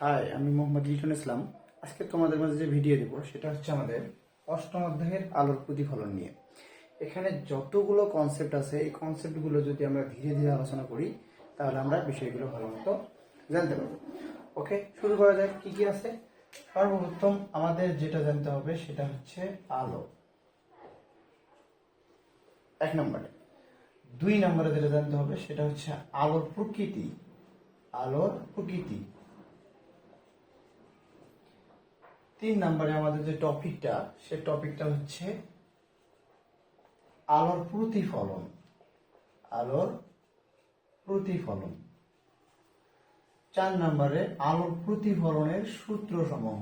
High, আমি মোহাম্মদ লিটন ইসলাম। আজকে তোমাদের মাঝে যে ভিডিও দেব, সেটা হচ্ছে আমাদের অষ্টম অধ্যায়ের আলোর প্রতিফলন নিয়ে। এখানে যতগুলো কনসেপ্ট আছে, এই কনসেপ্টগুলো যদি আমরা ধীরে ধীরে আলোচনা করি, তাহলে আমরা বিষয়গুলো ভালো মতো জানতে পারব। ওকে, শুরু করা যাক, কি কি আছে? সর্বপ্রথম আমাদের যেটা জানতে হবে, সেটা হচ্ছে আলো। এক নম্বরে। দুই নম্বরে যেটা জানতে হবে, সেটা হচ্ছে আলোর প্রকৃতি। আলোর প্রকৃতি। তিন নম্বরে আমাদের যে টপিকটা, সে টপিকটা হচ্ছে আলোর প্রতিফলন। আলোর প্রতিফলন। চার নম্বরে আলোর প্রতিফলনের সূত্র সমূহ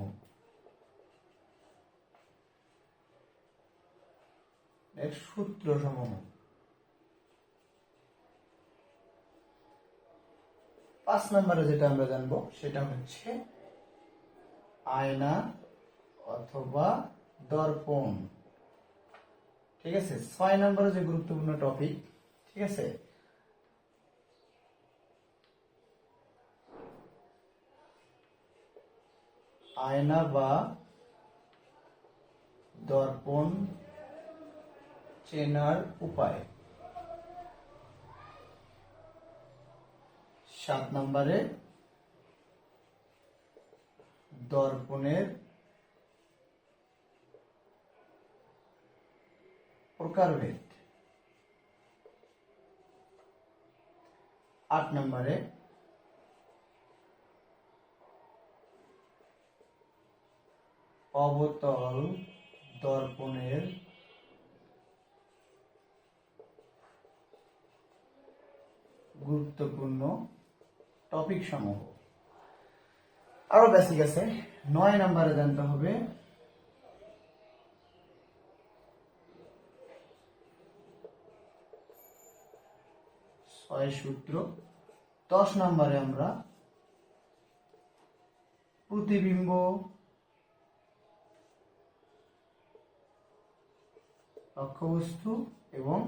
এর সূত্র সমূহ পাঁচ নম্বরে যেটা আমরা জানব, সেটা হচ্ছে আয়না অথবা দর্পণ। ঠিক আছে? ছয় নম্বরে যে গুরুত্বপূর্ণ টপিক ঠিক আছে? আয়না বা দর্পণ চেনার উপায়। সাত নম্বরে দর্পণের প্রকারভেদ আট নম্বরে। অবতল দর্পণের গুরুত্বপূর্ণ টপিক সমূহ। আরও বেসিক আছে। নয় নম্বরে জানতে হবে ছয় সূত্র। দশ নম্বরে আমরা প্রতিবিম্ব লক্ষ্যবস্তু এবং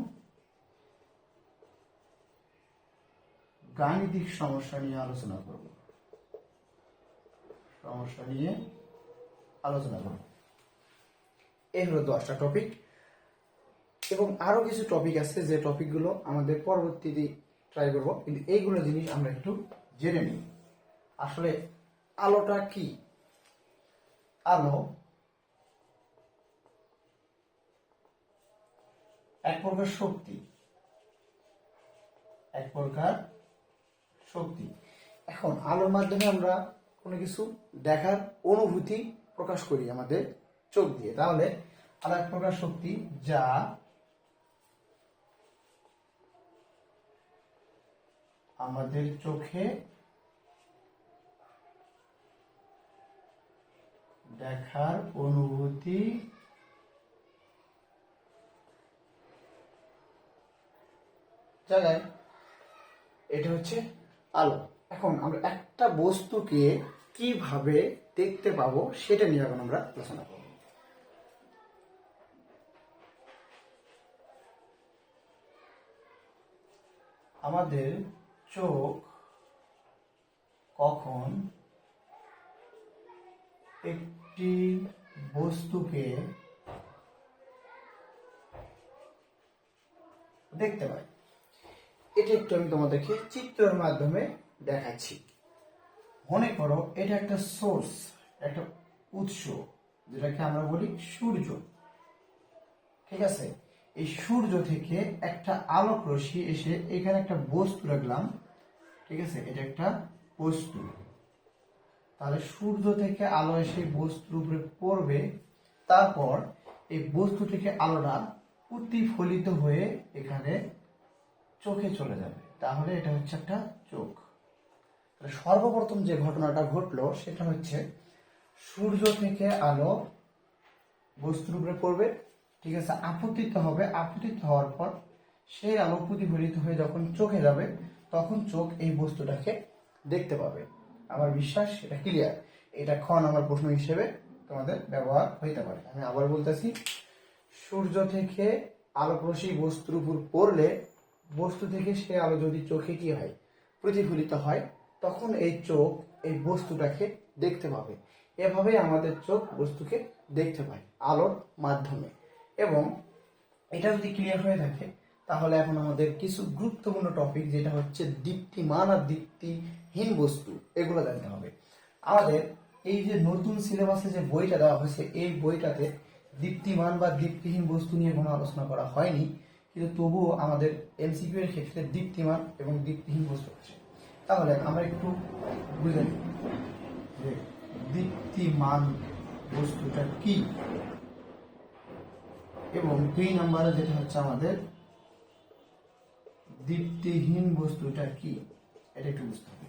গাণিতিক সমস্যা নিয়ে আলোচনা করব। সমস্যা নিয়ে আলোচনা করব। এই হলো দশটা টপিক এবং আরও কিছু টপিক আছে যে টপিকগুলো আমাদের পরবর্তীতে ট্রাই করব, কিন্তু এইগুলো জিনিস আমরা একটু জেনে নিই। আসলে আলোটা কি? আলো এক প্রকার শক্তি। এক প্রকার শক্তি। এখন আলোর মাধ্যমে আমরা কোনো কিছু দেখার অনুভূতি প্রকাশ করি আমাদের চোখ দিয়ে। তাহলে আলো এক প্রকার শক্তি যা আমাদের চোখে দেখার অনুভূতি জায়গায় এটা হচ্ছে আলো। এখন আমরা একটা বস্তুকে কীভাবে দেখতে পাবো সেটা নিয়ে এখন আমরা আলোচনা করব। আমাদের চোখ কখন একটি বস্তুকে দেখতে পাই এটা একটু আমি তোমাদেরকে চিত্রের মাধ্যমে দেখাচ্ছি। মনে করো এটা একটা সোর্স, একটা উৎস, যেটাকে আমরা বলি সূর্য। ঠিক আছে? এই সূর্য থেকে একটা আলোক রশ্মি এসে এখানে একটা বস্তু রাখলাম। ঠিক আছে? এটা একটা বস্তু। তাহলে সূর্য থেকে আলো এসে বস্তুর উপরে পড়বে, তারপর এই বস্তু থেকে আলোটা প্রতিফলিত হয়ে এখানে চোখে চলে যাবে। তাহলে এটা হচ্ছে একটা চোখ। সর্বপ্রথম যে ঘটনাটা ঘটলো, সেটা হচ্ছে সূর্য থেকে আলো বস্তুর উপরে পড়বে, ঠিক আছে? আপতিত হবে। আপতিত হওয়ার পর সেই আলো প্রতিফলিত হয়ে যখন চোখে যাবে তখন চোখ এই বস্তুটাকে দেখতে পাবে। আমার বিশ্বাস, এটা ক্লিয়ার এটা ক্ষণ আমার প্রশ্ন হিসেবে তোমাদের ব্যবহার হইতে পারে। আমি আবার বলতেছি, সূর্য থেকে আলোক রশ্মি বস্তুর উপর পড়লে বস্তু থেকে সে আলো যদি চোখে কি হয়, প্রতিফলিত হয়, তখন এই চোখ এই বস্তুটাকে দেখতে পাবে। এভাবেই আমাদের চোখ বস্তুকে দেখতে পায় আলোর মাধ্যমে। এবং এটা যদি ক্লিয়ার হয়ে থাকে তাহলে এখন আমাদের কিছু গুরুত্বপূর্ণ টপিক যেটা হচ্ছে দীপ্তিমান আর দীপ্তিহীন বস্তু, এগুলো জানতে হবে। আমাদের এই যে নতুন সিলেবাসে যে বইটা দেওয়া হয়েছে, এই বইটাতে দীপ্তিমান বা দীপ্তিহীন বস্তু নিয়ে কোনো আলোচনা করা হয়নি, কিন্তু তবুও আমাদের এমসিকিউ এর ক্ষেত্রে দীপ্তিমান এবং দীপ্তিহীন বস্তু আছে। তাহলে আমরা একটু বুঝে নিই যে দীপ্তিমান বস্তুটা কি। এবং দুই নম্বরে যেটা হচ্ছে আমাদের দীপ্তিহীন বস্তুটা কি? এটা একটু বুঝতে হবে।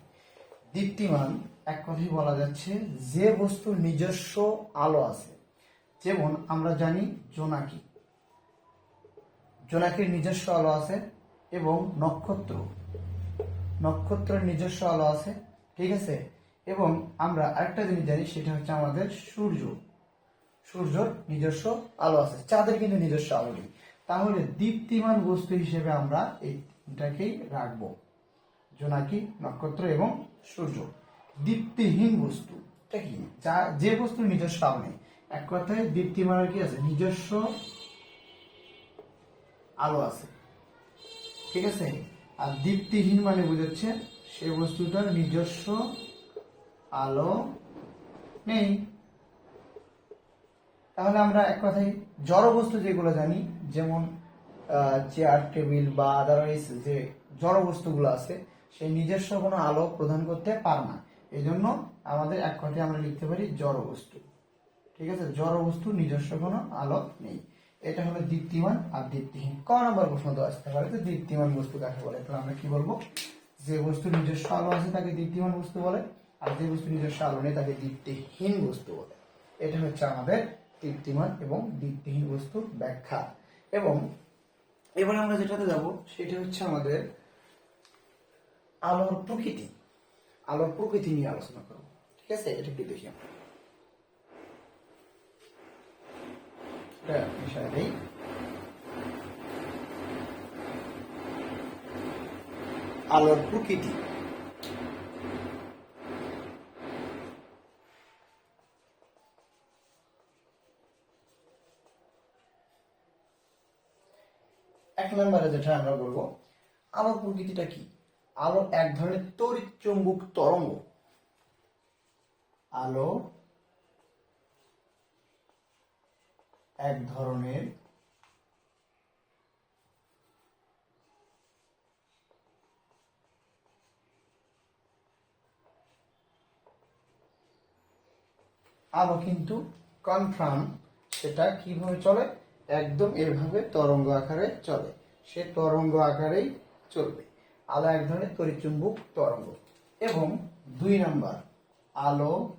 দীপ্তিমান, এক কথায় বলা যাচ্ছে যে বস্তুর নিজস্ব আলো আছে, যেমন আমরা জানি জোনাকি। জোনাকির নিজস্ব আলো আছে এবং নক্ষত্র। নক্ষত্রের নিজস্ব আলো আছে, ঠিক আছে? এবং আমরা আরেকটা জিনিস জানি, সেটা হচ্ছে আমাদের সূর্য। সূর্যর নিজস্ব আলো আছে, চাঁদের কিন্তু নিজস্ব আলো নেই। তাহলে দীপ্তিমান বস্তু হিসেবে আমরা এইটাকেই রাখব। জোনাকি নক্ষত্র এবং সূর্য। দীপ্তিহীন বস্তু। এটা কি? যা, যে বস্তুর নিজস্ব আলো নেই। এক কথায় দীপ্তিমানের কি আছে? নিজস্ব আলো আছে। ঠিক আছে? আর দীপ্তিহীন মানে বুঝাচ্ছে সে বস্তুটার নিজস্ব আলো নেই। তাহলে আমরা এক কথায় জড় বস্তু যেগুলো জানি, যেমন চেয়ার টেবিল বা আদারওয়াইজ যে জড় বস্তুগুলো আছে, সেই নিজস্ব কোনো আলো প্রদান করতে পারে না। এই জন্য আমাদের এক কথায় আমরা লিখতে পারি জড় বস্তু ঠিক আছে? জড় বস্তু নিজস্ব কোনো আলো নেই। এটা হলো দীপ্তিমান আর দীপ্তিহীন। ক নম্বর প্রশ্ন তো আসতে পারে তো দীপ্তিমান বস্তু কাকে বলে? তাহলে আমরা কি বলব? যে বস্তু নিজস্ব আলো আছে তাকে দীপ্তিমান বস্তু বলে, আর যে বস্তু নিজস্ব আলো নেই তাকে দীপ্তিহীন বস্তু বলে। এটা হচ্ছে আমাদের দীপ্তিমান এবং দীপ্তিহীন বস্তুর ব্যাখ্যা। এবং এবারে আমরা যেটাতে যাব, সেটা হচ্ছে আমাদের আলোর প্রকৃতি। আলোর প্রকৃতি নিয়ে আলোচনা করব। ঠিক আছে? এটা একটু দেখি আমরা। আলোর প্রকৃতি এক নম্বরে যেটা আমরা বলব আলোর প্রকৃতিটা কি? আলো এক ধরনের তড়িৎ চুম্বক তরঙ্গ। আলো এক ধরনের আলো কিন্তু কনফার্ম সেটা কীভাবে চলে? একদম এভাবে তরঙ্গ আকারে চলে। সে তরঙ্গ আকারেই চলবে। আলো এক ধরনের তড়িৎচুম্বক তরঙ্গ। এবং দুই নাম্বার, আলো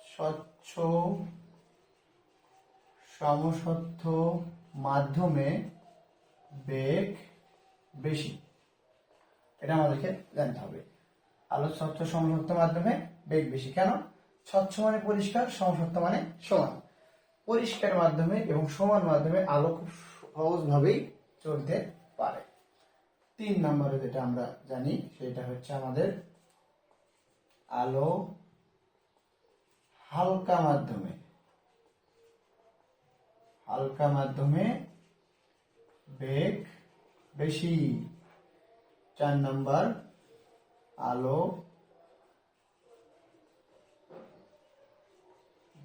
স্বচ্ছ সমসত্ব মাধ্যমে বেগ বেশি। এটা আমাদেরকে জানতে হবে। আলো স্বচ্ছ সমসত্ব মাধ্যমে বেগ বেশি। কেন? স্বচ্ছ মানে পরিষ্কার, সমসত্ব মানে সমান। পরিষ্কার মাধ্যমে এবং সমান মাধ্যমে আলো খুব সহজভাবেই চলতে পারে। তিন নম্বরে যেটা আমরা জানি, সেটা হচ্ছে আমাদের আলো হালকা মাধ্যমে। হালকা মাধ্যমে বেগ বেশি। চার নম্বর আলো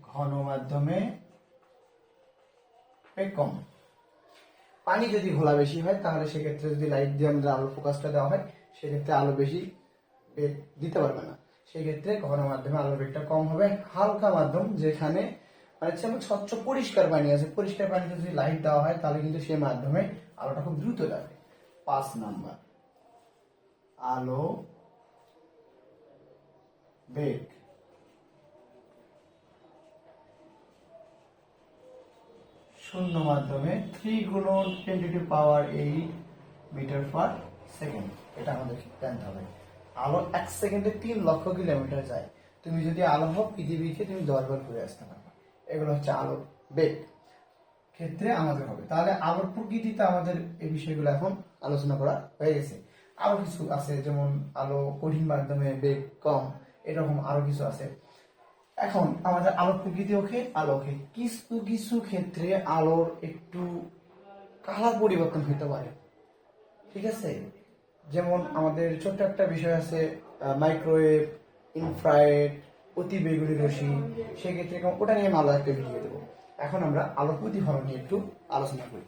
ঘন মাধ্যমে কম। পানি যদি ঘোলা বেশি হয়, তাহলে সেক্ষেত্রে যদি লাইট দিয়ে আমাদের আলো ফোকাসটা দেওয়া হয়, সেক্ষেত্রে আলো বেশি দিতে পারবে না। সেক্ষেত্রে ঘন মাধ্যমে আলোর বেগটা কম হবে। হালকা মাধ্যম যেখানে মানে হচ্ছে স্বচ্ছ পরিষ্কার পানি আছে। পরিষ্কার পানিতে যদি লাইট দেওয়া হয়, তাহলে কিন্তু সেই মাধ্যমে আলোটা খুব দ্রুত যাবে। পাঁচ নাম্বার। আলো, বেগ। শূন্য মাধ্যমে থ্রি গুণন twenty power eight metre per second এটা আমাদের জানতে হবে। আলো এক সেকেন্ডে তিন লক্ষ কিলোমিটার যায়। তুমি যদি আলো হোক পৃথিবীকে তুমি দশবার ঘুরে আসতে পারবে। এগুলো হচ্ছে আলোর বেগ। ক্ষেত্রে আমাদের হবে। তাহলে আলোর প্রকৃতিতে আমাদের এই বিষয়গুলো এখন আলোচনা করা হয়ে গেছে। আরও কিছু আছে, যেমন আলো কঠিন মাধ্যমে বেগ কম, এরকম আরও কিছু আছে। এখন আমাদের আলোর প্রকৃতি ওকে, আলোকে। কিছু কিছু ক্ষেত্রে আলোর একটু কালার পরিবর্তন হতে পারে। ঠিক আছে? যেমন আমাদের ছোট্ট একটা বিষয় আছে মাইক্রোওয়েভ ইনফ্রারেড অতি বেগুনি রশ্মি সেক্ষেত্রে ওটা নিয়ে আমি একটা ভিডিও দেবো। এখন আমরা আলোর প্রতিফলন নিয়ে একটু আলোচনা করি।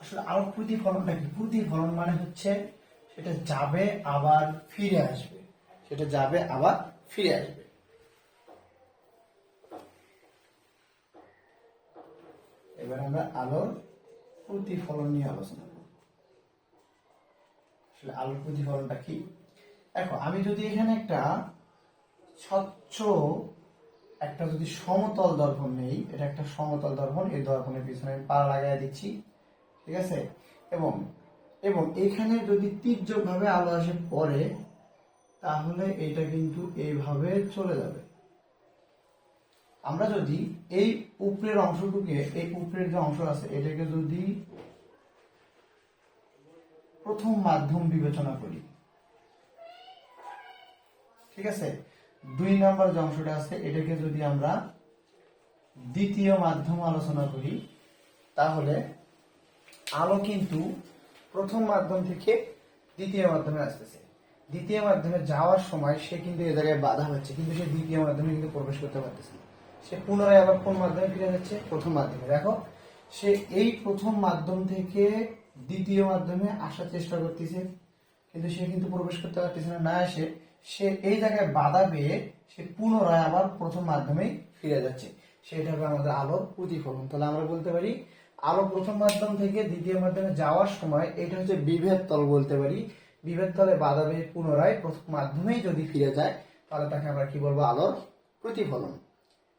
আসলে আলোর প্রতিফলনটা কি? প্রতিফলন মানে হচ্ছে সেটা যাবে, আবার ফিরে আসবে। সেটা যাবে, আবার ফিরে আসবে। এবার আমরা আলোর প্রতিফলন নিয়ে আলোচনা করব। আসলে আলোর প্রতিফলনটা কি? দেখো, আমি যদি এখানে একটা স্বচ্ছ, একটা যদি সমতল দর্পণ নেই, এটা একটা সমতল দর্পণ, এই দর্পণের পিছনে আমি পা লাগাই দিচ্ছি, ঠিক আছে? এবং এবং এখানে যদি তীর্যকভাবে আলো আসে পড়ে তাহলে এটা কিন্তু এইভাবে চলে যাবে। আমরা যদি এই উপরের অংশটুকে, এই উপরের যে অংশ আছে, এটাকে যদি প্রথম মাধ্যম বিবেচনা করি, ঠিক আছে? দুই নাম্বার যে অংশটা আছে, এটাকে যদি আমরা দ্বিতীয় মাধ্যম আলোচনা করি, তাহলে আলো কিন্তু প্রথম মাধ্যম থেকে দ্বিতীয় মাধ্যমে আসতেছে। দ্বিতীয় মাধ্যমে যাওয়ার সময় সে কিন্তু এ জায়গায় বাধা হচ্ছে, কিন্তু সে দ্বিতীয় মাধ্যমে কিন্তু প্রবেশ করতে পারতেছে না। সে পুনরায় আবার কোন মাধ্যমে ফিরে যাচ্ছে? প্রথম মাধ্যমে। দেখো, সে এই প্রথম মাধ্যম থেকে দ্বিতীয় মাধ্যমে আসার চেষ্টা করতেছে, কিন্তু সে কিন্তু প্রবেশ করতে পারতেছে না না এসে সে এই জায়গায় বাধা পেয়ে সে পুনরায় আবার প্রথম মাধ্যমে ফিরে যাচ্ছে। সেটা হবে আমাদের আলোর প্রতিফলন। তাহলে আমরা বলতে পারি আলো প্রথম মাধ্যম থেকে দ্বিতীয় মাধ্যমে যাওয়ার সময় এটা হচ্ছে বিভেদ তল বলতে পারি। বিভেদ তলে বাধা পেয়ে পুনরায় প্রথম মাধ্যমেই যদি ফিরে যায়, তাহলে তাকে আমরা কি বলব? আলোর প্রতিফলন।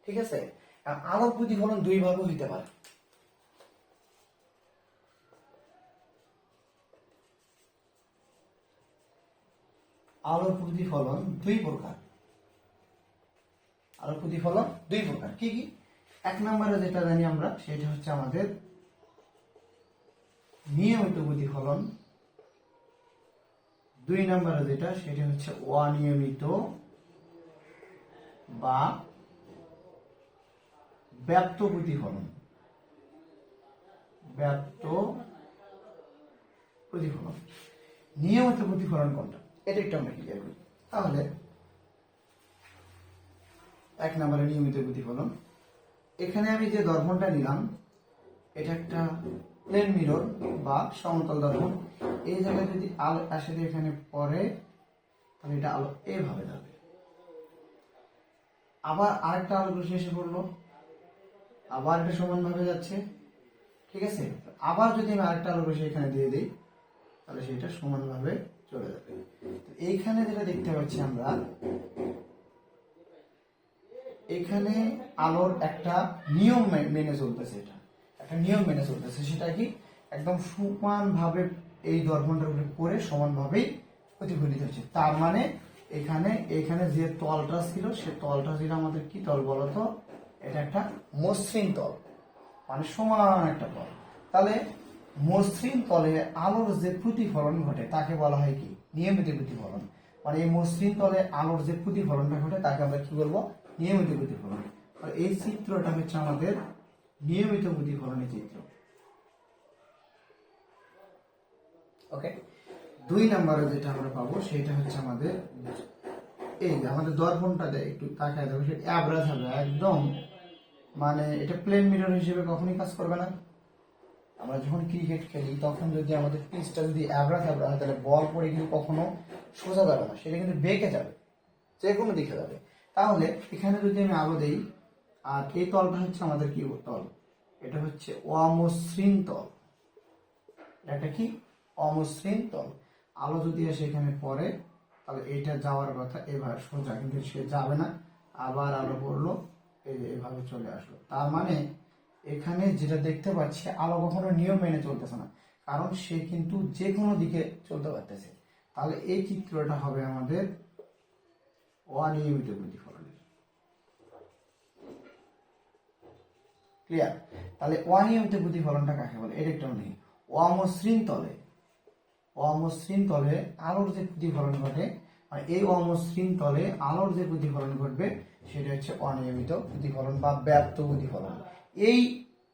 ঠিক আছে? আলোর প্রতিফলন দুই ভাবে হইতে পারে। আলোর প্রতিফলন দুই প্রকার। আলোর প্রতিফলন দুই প্রকার। কি কি? এক নম্বরে যেটা জানি আমরা, সেটা হচ্ছে আমাদের নিয়মিত প্রতিফলন। দুই নম্বরে যেটা, সেটা হচ্ছে অনিয়মিত বা ব্যাপ্ত প্রতিফলন। ব্যাপ্ত প্রতিফলন। নিয়মিত প্রতিফলন কোনটা? এটা একটু আমরা ক্লিয়ার করি। তাহলে, এক নম্বরে নিয়মিত প্রতিফলন। এখানে আমি যে দর্পণটা নিলাম, এটা একটা প্লেন মিরর বা সমতল দর্পণ এই জায়গায় যদি আলো আসে এখানে পড়ে, তাহলে এটা আলো এভাবে যাবে। আবার আরেকটা আলো রশ্মি এসে পড়ল। আবার এটা সমানভাবে যাচ্ছে। ঠিক আছে? আবার যদি আমি আরেকটা আলো রশ্মি এখানে দিয়ে দিই, তাহলে সেটা সমানভাবে চলে যাবে। এইখানে যেটা দেখতে পাচ্ছি আমরা, এখানে আলোর একটা নিয়ম মেনে চলতেছে এটা। একটা নিয়ম মেনে চলতেছে সেটা কি? একদম সমান ভাবে এই দর্পণটার উপরে পড়ে সমানভাবেই প্রতিফলিত হচ্ছে। তার মানে এখানে এখানে যে তলটা ছিল, সে তলটা ছিল আমাদের কি তল বলতো এটা একটা মসৃণ তল মানে সমান একটা তল। তাহলে মসৃণ তলে আলোর যে প্রতিফলন ঘটে, তাকে বলা হয় কি? নিয়মিত প্রতিফলন। মানে এই মসৃণ তলে আলোর যে প্রতিফলনটা ঘটে, তাকে আমরা কি বলব? নিয়মিত প্রতিফলন। এই চিত্রটা হচ্ছে আমাদের নিয়মিত প্রতিফলনের চিত্র। ওকে দুই নম্বরে যেটা আমরা পাবো, সেটা হচ্ছে আমাদের এই যে আমাদের দর্পণটা একটু তাকায় দেবো সেটা অ্যাভারেজ হবে একদম মানে এটা প্লেন মিরর হিসেবে কখনোই কাজ করবে না। আমরা যখন ক্রিকেট খেলি, তখন যদি আমাদের পিচটা যদি অ্যাভারেজ অ্যাভারেজ হয়, তাহলে বল পড়ে কিন্তু কখনো সোজা যাবে না, সেটা কিন্তু বেঁকে যাবে যে কোনো দিকে যাবে। তাহলে এখানে যদি আমি আলো দেই আর এই তলটা হচ্ছে আমাদের কি তল? এটা হচ্ছে অমসৃণ তল। এটা কি? অমসৃণ তল। আলো যদি এসে এখানে পড়ে, তাহলে এইটা যাওয়ার কথা, এবার সোজা, কিন্তু সে যাবে না। আবার আলো পড়ল, এই যে এভাবে চলে আসলো। তার মানে এখানে যেটা দেখতে পাচ্ছি, আলো কখনো নিয়ম মেনে চলতেছে না। কারণ সে কিন্তু যে কোনো দিকে চলতে পারতেছে। তাহলে এই চিত্রটা হবে আমাদের অনিয়মিত প্রতিফলনের ক্লিয়ার তাহলে অনিয়মিত প্রতিফলনটা কাকে বলে? এটা একটু নেই অমসৃণ তলে। অমসৃণ তলে আলোর যে প্রতিফলন ঘটে আর এই অমসৃণ তলে আলোর যে প্রতিফলন ঘটবে, সেটা হচ্ছে অনিয়মিত প্রতিফলন বা ব্যর্থ প্রতিফলন। এই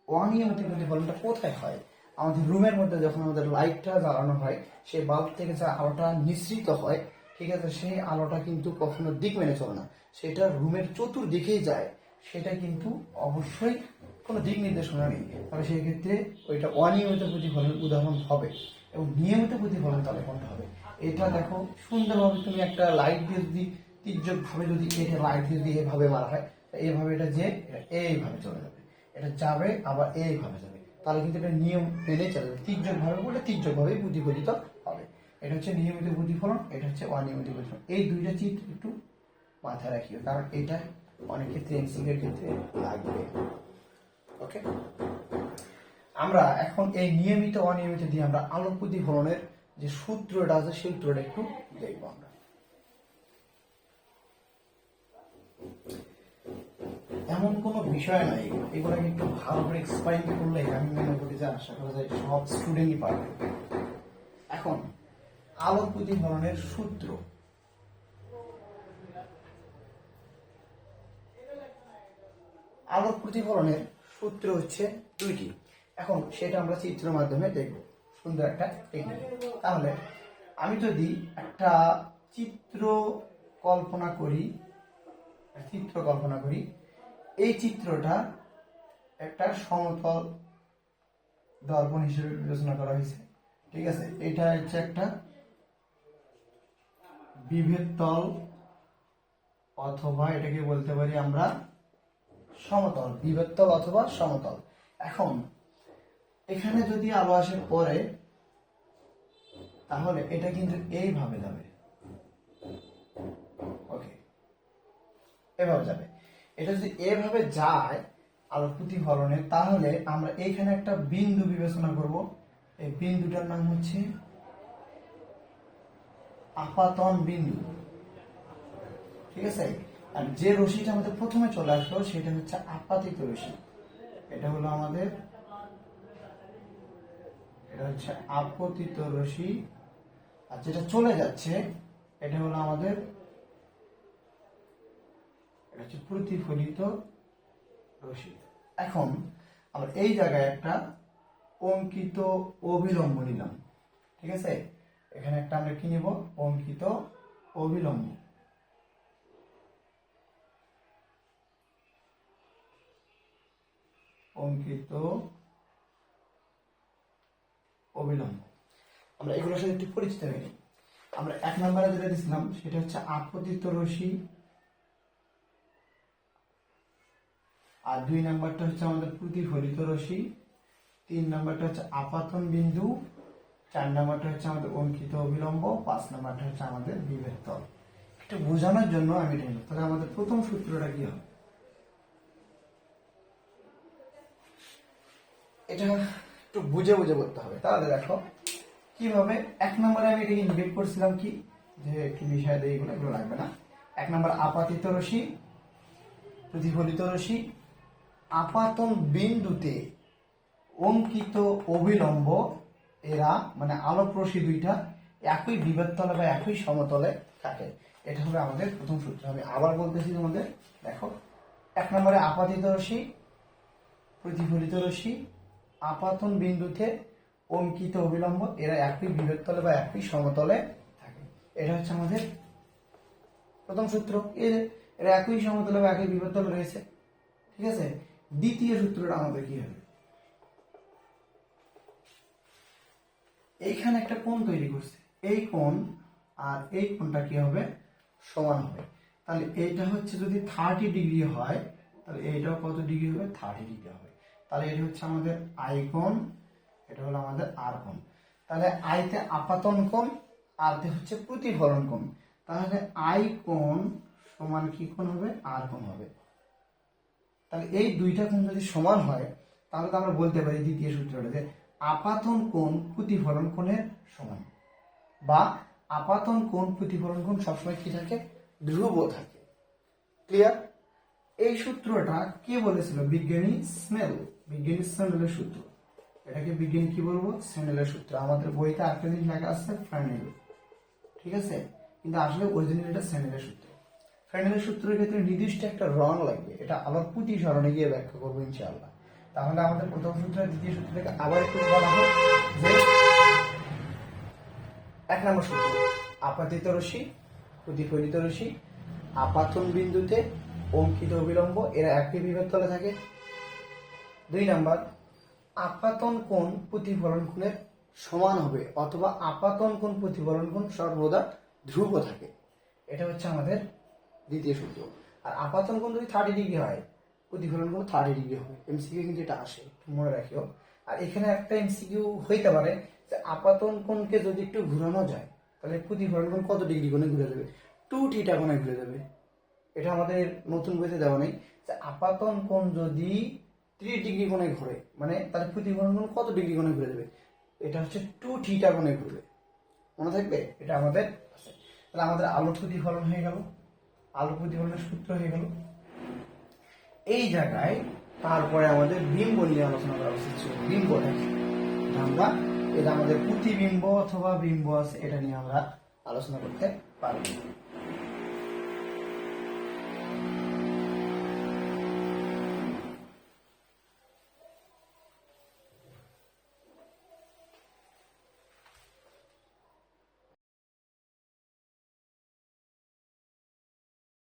অনিয়মিত প্রতিফলনটা কোথায় হয়? আমাদের রুমের মধ্যে যখন আমাদের লাইটটা জ্বালানো হয়, সেই বাল্ব থেকে যে আলোটা নিঃসৃত হয়, ঠিক আছে, সেই আলোটা কিন্তু কখনো দিক মেনে চলে না। সেটা রুমের চতুর্দিকেই যায়। সেটা কিন্তু অবশ্যই কোনো দিক নির্দেশনা নেই। তাহলে সেই ক্ষেত্রে ওইটা অনিয়মিত প্রতিফলনের উদাহরণ হবে এবং নিয়মিত প্রতিফলন তাহলে কোনটা হবে? এটা দেখো সুন্দরভাবে তুমি একটা লাইট দিয়ে যদি তির্যক ভাবে যদি এটা লাইট দিয়ে যদি এভাবে মারা হয় এইভাবে এটা যে এইভাবে চলে যাবে। এটা যাবে, আবার এইভাবে যাবে। তাহলে কিন্তু এটা নিয়ম মেনে চলে যাবে। তির্যক ভাবে বলে তির্যক ভাবে প্রতিফলিত হবে। এটা হচ্ছে নিয়মিত প্রতিফলন, এটা হচ্ছে অনিয়মিত প্রতিফলন। এই দুইটা চিত্র একটু মাথায় রাখিও, কারণ এটা অনেক ক্ষেত্রে এমসিকিউ এর ক্ষেত্রে লাগবে। ওকে আমরা এখন এই নিয়মিত, অনিয়মিত দিয়ে আমরা আলোক প্রতিফলনের যে সূত্রটা আছে, সেই সূত্রটা একটু দেখব আমরা। এমন কোনো বিষয় নাই এগুলোকে একটু ভালো করে এক্সপ্লেইন করলে আমি মনে করি যে আশা করা যায় সব স্টুডেন্টই পারবে। এখন আলোক প্রতিফলনের সূত্র। আলোক প্রতিফলনের সূত্র হচ্ছে দুইটি। এখন সেটা আমরা চিত্র মাধ্যমে দেখব। সুন্দর একটা তাহলে আমি যদি একটা চিত্র কল্পনা করি চিত্র কল্পনা করি, এই চিত্রটা একটা সমতল দর্পণ হিসেবে বিবেচনা করা হয়েছে। ঠিক আছে? এটা হচ্ছে একটা বিভেদ তল, অথবা এটাকে বলতে পারি আমরা সমতল বিভেদতল অথবা সমতল। এখন, এখানে যদি আলো আসে পরে, তাহলে এটা কিন্তু এইভাবে যাবে। ওকে, এভাবে যাবে। এটা যদি এভাবে যায় আলো প্রতিফলনে, তাহলে আমরা এইখানে একটা বিন্দু বিবেচনা করব। এই বিন্দুটার নাম হচ্ছে আপাতন বিন্দু। ঠিক আছে? আর যে রশিটা আমাদের প্রথমে চলে আসলো, সেটা হচ্ছে আপাতিত রশি। এটা হলো আমাদের, এটা হচ্ছে আপতিত রশি। আর যেটা চলে যাচ্ছে, এটা হলো আমাদের, এটা হচ্ছে প্রতিফলিত রশি। এখন, আমরা এই জায়গায় একটা অঙ্কিত অবিলম্ব নিলাম। ঠিক আছে? এখানে একটা আমরা কি নিব? অঙ্কিত অবিলম্ব। অঙ্কিত অবিলম্ব। আমরা এগুলোর সাথে একটু পরিচিত নিই আমরা এক নম্বরে যেটা দিয়েছিলাম সেটা হচ্ছে আপতিত রশি। আর দুই নাম্বারটা হচ্ছে আমাদের প্রতিফলিত রশি। তিন নাম্বারটা হচ্ছে আপাতন বিন্দু। চার নাম্বারটা হচ্ছে আমাদের অঙ্কিত অবিলম্ব। পাঁচ নাম্বারটা হচ্ছে আমাদের বিভেদ একটু বোঝানোর জন্য আমি এটা। তাহলে আমাদের প্রথম সূত্রটা কি হবে? এটা একটু বুঝে বুঝে করতে হবে। তাহলে দেখো, কীভাবে এক নম্বরে আমি এটাকে ইনভেট করছিলাম কি? যে একটু বিষয় দিয়ে এগুলো এগুলো লাগবে না। এক নম্বর আপাতিত রশি প্রতিফলিত রশি আপাতন বিন্দুতে অঙ্কিত অবিলম্ব এরা মানে আলোক রশি দুইটা একই বিভেদতলে বা একই সমতলে থাকে। এটা হবে আমাদের প্রথম সূত্র। আমি আবার বলতেছি তোমাদের, দেখো, এক নম্বরে আপাতিত রশি প্রতিফলিত রশ্মি আপাতন বিন্দুতে অঙ্কিত অবিলম্ব, এরা একই বিভেদতলে বা একই সমতলে থাকে। এটা হচ্ছে আমাদের প্রথম সূত্র। যে এরা একই সমতলে বা একই বিভেদতলে রয়েছে। ঠিক আছে? দ্বিতীয় সূত্রটা আমাদের কি হবে? এইখানে একটা কোণ তৈরি করছে। এই কোণ আর এই কোণটা কি হবে? সমান হবে। তাহলে এইটা হচ্ছে যদি থার্টি ডিগ্রি হয়, তাহলে এইটাও কত ডিগ্রি হবে? থার্টি ডিগ্রি হবে। তাহলে এটা হচ্ছে আমাদের আই কোণ, এটা হলো আমাদের আর কোণ। তাহলে আইতে আপাতন কোণ আরতে হচ্ছে প্রতিফলন কোণ। তাহলে আই কোণ সমান কি কোণ হবে? আর কোণ হবে। তাহলে এই দুইটা কোণ যদি সমান হয়, তাহলে তো আমরা বলতে পারি দ্বিতীয় সূত্রটা যে আপাতন কোণ প্রতিফলন কোণের সমান। বা আপাতন কোণ প্রতিফলন কোণ সবসময় কি থাকে? ধ্রুব থাকে। ক্লিয়ার এই সূত্রটা কে বলেছিল? বিজ্ঞানী স্নেল বিজ্ঞানী স্যান্ডেলের সূত্র। এটাকে বিজ্ঞানী কি বলব? স্যান্ডেলের সূত্র। আমাদের বইতে আরেকটা জিনিস লেখা আছে ফ্যানেল ঠিক আছে? কিন্তু আসলে অরিজিনাল এটা স্যান্ডেলের সূত্র। ফ্যানেলের সূত্রের ক্ষেত্রে নির্দিষ্ট একটা রং লাগবে। এটা আলোর প্রতি স্মরণে গিয়ে ব্যাখ্যা করব, ইনশাআল্লাহ। তাহলে আমাদের প্রথম সূত্র, দ্বিতীয় সূত্র থেকে আবার একটু বলা হোক যে এক নম্বর সূত্র। আপাতিত রশ্মি, প্রতিফলিত রশ্মি, আপাতন বিন্দুতে অঙ্কিত অবিলম্ব, এরা একটি বিভেদ তলে থাকে। দুই নাম্বার, আপাতন কোণ প্রতিফলন কোণের সমান হবে অথবা আপাতন কোণ প্রতিফলন কোণ সর্বদা ধ্রুব থাকে। এটা হচ্ছে আমাদের দ্বিতীয় সূত্র। আর আপাতন কোণ যদি থার্টি ডিগ্রি হয় প্রতিফলন কোণ থার্টি ডিগ্রি হবে এমসিকিউ কিন্তু এটা আসে মনে রাখিও। আর এখানে একটা এমসিকিউ হইতে পারে যে আপাতন কোণকে যদি একটু ঘুরানো যায়, তাহলে প্রতিফলন কোণ কত ডিগ্রি কোণে ঘুরে যাবে? টু থিটা কোণে ঘুরে যাবে। এটা আমাদের নতুন বইতে দেওয়া নেই যে আপাতন কোণ যদি ত্রিশ ডিগ্রি কোণে ঘুরে। মানে তাহলে প্রতিফলন কত ডিগ্রি কোণে ঘুরে দেবে? এটা হচ্ছে টু থিটা কোণে ঘুরবে। মনে থাকবে? এটা আমাদের তাহলে আমাদের আলো প্রতিফলন হয়ে গেল। আলো প্রতিফলনের সূত্র হয়ে গেল। এই জায়গায় তারপরে আমাদের বিম্ব নিয়ে আলোচনা করা উচিত ছিল। বিম্বটা কি? আমরা এটা আমাদের প্রতিবিম্ব অথবা বিম্ব আছে, এটা নিয়ে আমরা আলোচনা করতে পারব।